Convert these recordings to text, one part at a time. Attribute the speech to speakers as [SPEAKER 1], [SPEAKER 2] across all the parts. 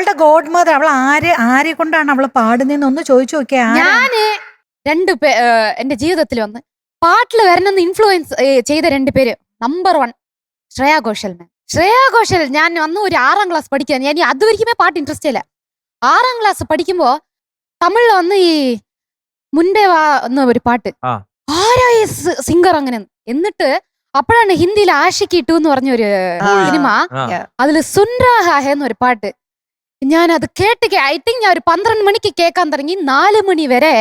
[SPEAKER 1] അവളുടെ God mother അവൾ ആര് ആരെ കൊണ്ടാണ് അവൾ പാടുന്നതെന്ന് ഒന്ന് ചോദിച്ചു നോക്കിയാ
[SPEAKER 2] ഞാൻ രണ്ട് പേ ഏഹ് എന്റെ ജീവിതത്തിൽ വന്ന് പാട്ടിൽ വരണമെന്ന് ഇൻഫ്ലുവൻസ് ചെയ്ത രണ്ട് പേര്. Number one Shreya Ghoshal ma'am Shreya Ghoshal ഞാൻ അന്ന് ഒരു ആറാം ക്ലാസ് പഠിക്കാൻ ഞാൻ അതുവരിക്കുമേ പാട്ട് ഇൻട്രസ്റ്റ് ഇല്ല ആറാം ക്ലാസ് പഠിക്കുമ്പോ തമിഴിൽ വന്ന് ഈ മുൻപേ വാ എന്ന ഒരു പാട്ട്.
[SPEAKER 3] ആ.
[SPEAKER 2] ആരാ ഈ സിംഗർ അങ്ങനെ? എന്നിട്ട് അപ്പോഴാണ് ഹിന്ദിയിൽ ആഷിക്ക് ഇട്ടു എന്ന് പറഞ്ഞ ഒരു സിനിമ.
[SPEAKER 3] ആ.
[SPEAKER 2] അതിൽ സുൻറാഹ എന്നൊരു പാട്ട്. ഞാൻ അത് കേട്ട് ഐ തിങ്ക് ഞാൻ ഒരു പന്ത്രണ്ട് മണിക്ക് കേൾക്കാൻ തുടങ്ങി. നാല് മണി വരെ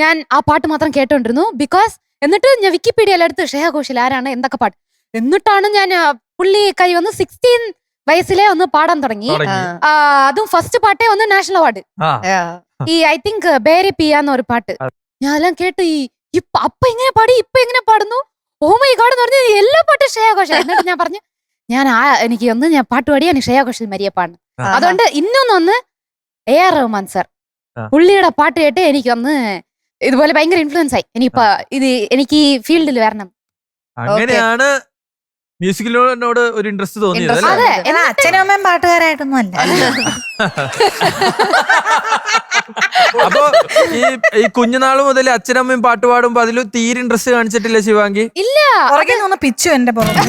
[SPEAKER 2] ഞാൻ ആ പാട്ട് മാത്രം കേട്ടോണ്ടിരുന്നു. ബിക്കോസ് എന്നിട്ട് ഞാൻ വിക്കിപീഡിയയിൽ എടുത്ത് ശ്രേയ ഘോഷൽ ആരാണ് എന്തൊക്കെ പാട്ട്. എന്നിട്ടാണ് ഞാൻ പുള്ളി കൈ വന്ന് സിക്സ്റ്റീൻ വയസ്സിലെ ഒന്ന് പാടാൻ തുടങ്ങി. അതും ഫസ്റ്റ് പാട്ടേ വന്ന് നാഷണൽ അവാർഡ് ഈ ഐ തിങ്ക് ബേരി പിയ ഒരു പാട്ട്. ഞാൻ എല്ലാം കേട്ട് ഈ ഇപ്പൊ അപ്പ എങ്ങനെ പാടി ഇപ്പൊ എങ്ങനെ പാടുന്നു. ഓ മൈ ഗാഡ് എന്ന് പറഞ്ഞു എല്ലാ പാട്ടും ശ്രേയ ഘോഷൽ. എന്നിട്ട് ഞാൻ പറഞ്ഞു ഞാൻ ആ എനിക്ക് ഒന്ന് ഞാൻ പാട്ട് പാടിയ എനിക്ക് ശ്രേയ ഘോഷൽ മരിയ പാടുന്നു
[SPEAKER 3] ആ.
[SPEAKER 2] അതുകൊണ്ട് ഇന്നൊന്നൊന്ന് എ ആർ റഹ്മാൻ സർ. പുള്ളിയുടെ പാട്ട് കേട്ട് എനിക്കൊന്ന് ഇതുപോലെ ഭയങ്കര ഇൻഫ്ലുവൻസ് ആയി. ഇനിയിപ്പോ ഇത് എനിക്ക് ഈ ഫീൽഡിൽ വരണം.
[SPEAKER 3] അങ്ങനെയാണ് മ്യൂസിക്കിനോട് ഒരു ഇൻട്രസ്റ്റ് തോന്നിയത് അല്ലേ?
[SPEAKER 2] അതെ.
[SPEAKER 1] എന്നാ അച്ഛനും അമ്മയും പാട്ടുകാരായിട്ടൊന്നും അല്ല.
[SPEAKER 3] അപ്പൊ ഈ ഈ കുഞ്ഞുനാൾ മുതൽ അച്ഛനമ്മയും പാട്ട് പാടുമ്പോ അതിൽ തീരെ ഇൻട്രസ്റ്റ് കാണിച്ചിട്ടില്ല ശിവാങ്കി?
[SPEAKER 2] ഇല്ല.
[SPEAKER 1] നിന്ന് പിച്ചു എന്റെ പുറകെ.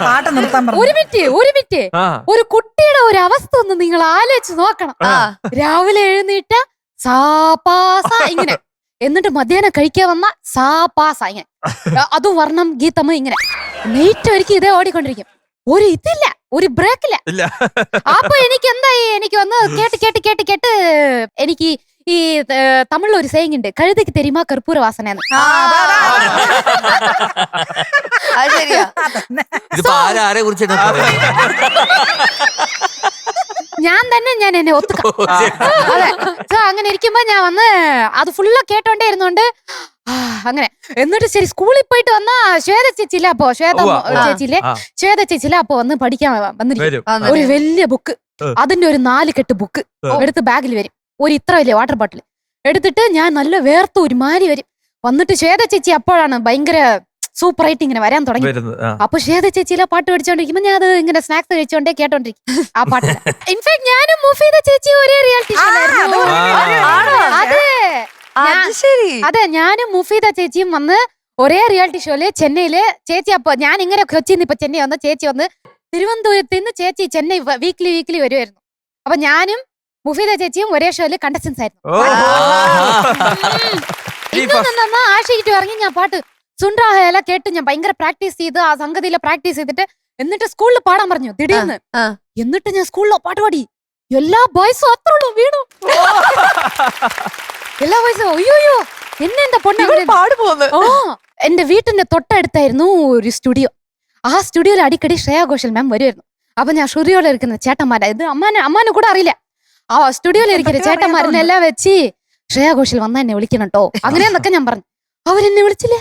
[SPEAKER 1] പാട്ട് നിർത്താൻ
[SPEAKER 2] ഒരു
[SPEAKER 1] പറഞ്ഞു
[SPEAKER 2] മിനിറ്റ് ഒരു മിനിറ്റ്.
[SPEAKER 3] ആ.
[SPEAKER 2] ഒരു കുട്ടിയുടെ ഒരു അവസ്ഥ ഒന്ന് നിങ്ങൾ ആലോചിച്ച് നോക്കണം.
[SPEAKER 4] ആ.
[SPEAKER 2] രാവിലെ എഴുന്നേറ്റ സാ പാ ഇങ്ങനെ. എന്നിട്ട് മധ്യാഹ്നം കഴിക്കാൻ വന്ന സാ പാ ഇങ്ങനെ. അ- അതും വർണം ഗീതമ്മ ഇങ്ങനെ. നെയ്റ്റ് ഒരിക്കൽ ഇതേ ഓടിക്കൊണ്ടിരിക്കും. ഒരു ഇതില്ല ഒരു ബ്രേക്കില്ല ഇല്ല. അപ്പൊ എനിക്ക് എന്തായി എനിക്ക് വന്ന് കേട്ട് കേട്ട് കേട്ട് കേട്ട് എനിക്ക് ഈ തമിഴിൽ ഒരു സേയിങ് ഉണ്ട് കഴുതയ്ക്ക് തെരുമാ കർപ്പൂര വാസന ഞാൻ തന്നെ ഞാൻ എന്നെ ഒത്തുക്കാം. അതെ. So, അങ്ങനെ ഇരിക്കുമ്പോ ഞാൻ വന്ന് അത് ഫുള്ള് കേട്ടോണ്ടേ ഇരുന്നോണ്ട് ആ, അങ്ങനെ. എന്നിട്ട് ശരി സ്കൂളിൽ പോയിട്ട് വന്നാ ശ്വേത ചേച്ചിയില്ല അപ്പോ ശ്വേത ചേച്ചിയില്ലേ? ശ്വേത ചേച്ചിയില്ല അപ്പൊ വന്ന് പഠിക്കാൻ വന്നിരിക്കും. ഒരു വലിയ ബുക്ക് അതിന്റെ ഒരു നാല് കെട്ട് ബുക്ക്. എടുത്ത് ബാഗിൽ വരും. ഒരു ഇത്ര വലിയ വാട്ടർ ബോട്ടിൽ എടുത്തിട്ട് ഞാൻ നല്ല വേർത്ത് ഒരു മാരി വരും. വന്നിട്ട് ശ്വേത ചേച്ചി അപ്പോഴാണ് ഭയങ്കര സൂപ്പർ ആയിട്ട് ഇങ്ങനെ വരാൻ തുടങ്ങി. അപ്പൊ ശ്വേത ചേച്ചിയിലെ പാട്ട് പഠിച്ചോണ്ടിരിക്കുമ്പോ ഞാൻ അത് ഇങ്ങനെ സ്നാക്സ് കഴിച്ചോണ്ടേ കേട്ടോണ്ടിരിക്കും. ആ പാട്ട്. ഇൻഫാക്ട് ഞാനും മുഫീദ ചേച്ചി ഒരേ റിയാലിറ്റി
[SPEAKER 1] ആ, അത്.
[SPEAKER 2] അതെ.
[SPEAKER 4] അത്.
[SPEAKER 2] അതെ. ഞാനും മുഫീദ ചേച്ചിയും വന്ന് ഒരേ റിയാലിറ്റി ഷോയിൽ ചെന്നൈയിൽ ചേച്ചി അപ്പൊ ഞാൻ ഇങ്ങനെ കൊച്ചിന്ന് ഇപ്പൊ ചെന്നൈ വന്ന് ചേച്ചി വന്ന് തിരുവനന്തപുരത്ത് നിന്ന് ചേച്ചി ചെന്നൈ വീക്ക്ലി വീക്ക്ലി വരുമായിരുന്നു അപ്പൊ ഞാനും മുഫീദ ചേച്ചിയും ഒരേ ഷോയിൽ കണ്ടസ്റ്റൻസ് ആയിരുന്നു. ഇന്നും ഇറങ്ങി ഞാൻ പാട്ട് സുണ്ടാഹയല കേട്ട് ഞാൻ ഭയങ്കര പ്രാക്ടീസ് ചെയ്ത് ആ സംഗതിയിലെ പ്രാക്ടീസ് ചെയ്തിട്ട് എന്നിട്ട് സ്കൂളിൽ പാടാൻ പറഞ്ഞു.
[SPEAKER 4] തിടീന്ന്
[SPEAKER 2] എന്നിട്ട് ഞാൻ സ്കൂളിലോ പാട്ട് പാടി. എല്ലാ ബോയ്സും അത്രയുള്ളൂ വീണു. എല്ലാ ബോയ്സും അയ്യോയ്യോ എന്നെ എന്റെ പൊണ്ണ ഓ എന്റെ വീട്ടിന്റെ തൊട്ടടുത്തായിരുന്നു ഒരു സ്റ്റുഡിയോ. ആ സ്റ്റുഡിയോയിൽ അടിക്കടി ശ്രേയ ഘോഷൽ മാം വരുമായിരുന്നു അപ്പൊ ഞാൻ ഷുറിയോടെ ഇരിക്കുന്ന ചേട്ടന്മാരെ. ഇത് അമ്മാനെ അമ്മാനെ കൂടെ അറിയില്ല. ആ സ്റ്റുഡിയോയിൽ ഇരിക്കുന്ന
[SPEAKER 1] എന്തൊക്കെയോ
[SPEAKER 2] മരുന്നെല്ലാം വെച്ച്. ശ്രേയാ ഘോഷിൽ വന്നാ എന്നെ വിളിക്കണം കേട്ടോ അങ്ങനെയെന്നൊക്കെ ഞാൻ പറഞ്ഞു. അവരെന്നെ വിളിച്ചില്ലേ?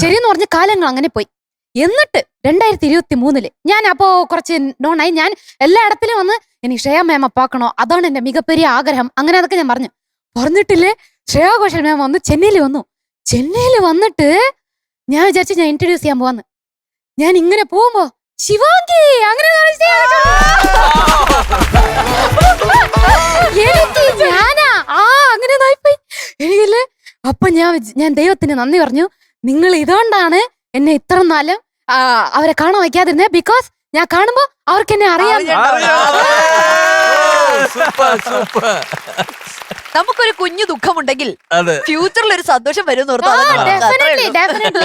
[SPEAKER 2] ശരിയെന്ന് പറഞ്ഞ കാലങ്ങൾ അങ്ങനെ പോയി. എന്നിട്ട് രണ്ടായിരത്തി ഇരുപത്തി മൂന്നിൽ ഞാൻ അപ്പോ കുറച്ച് നോണായി ഞാൻ എല്ലായിടത്തിലും വന്ന് എനിക്ക് ശ്രേയ മാം അപ്പാക്കണോ അതാണ് എന്റെ മികപ്പെരിയ ആഗ്രഹം. അങ്ങനെ അതൊക്കെ ഞാൻ പറഞ്ഞു. പറഞ്ഞിട്ടില്ലേ? ശ്രേയാ ഘോഷൽ മാം വന്ന്. ചെന്നൈയിൽ വന്നു. ചെന്നൈയിൽ വന്നിട്ട് ഞാൻ വിചാരിച്ചു ഞാൻ ഇൻട്രൊഡ്യൂസ് ചെയ്യാൻ പോവാന്ന്. ഞാൻ ഇങ്ങനെ പോകുമ്പോ ശിവാങ്കി! അങ്ങനെ ഞാൻ ഞാൻ ദൈവത്തിന് നന്ദി പറഞ്ഞു. നിങ്ങൾ ഇതുകൊണ്ടാണ് എന്നെ ഇത്ര നാലും അവരെ കാണാൻ വയ്ക്കാതിരുന്നേ. ബിക്കോസ് ഞാൻ കാണുമ്പോ അവർക്ക് എന്നെ അറിയാം.
[SPEAKER 4] നമുക്കൊരു കുഞ്ഞു ദുഃഖമുണ്ടെങ്കിൽ
[SPEAKER 5] അതെ.
[SPEAKER 4] ഫ്യൂച്ചറിൽ ഒരു സന്തോഷം വരും
[SPEAKER 2] ഡെഫിനറ്റ്ലി ഡെഫിനറ്റ്ലി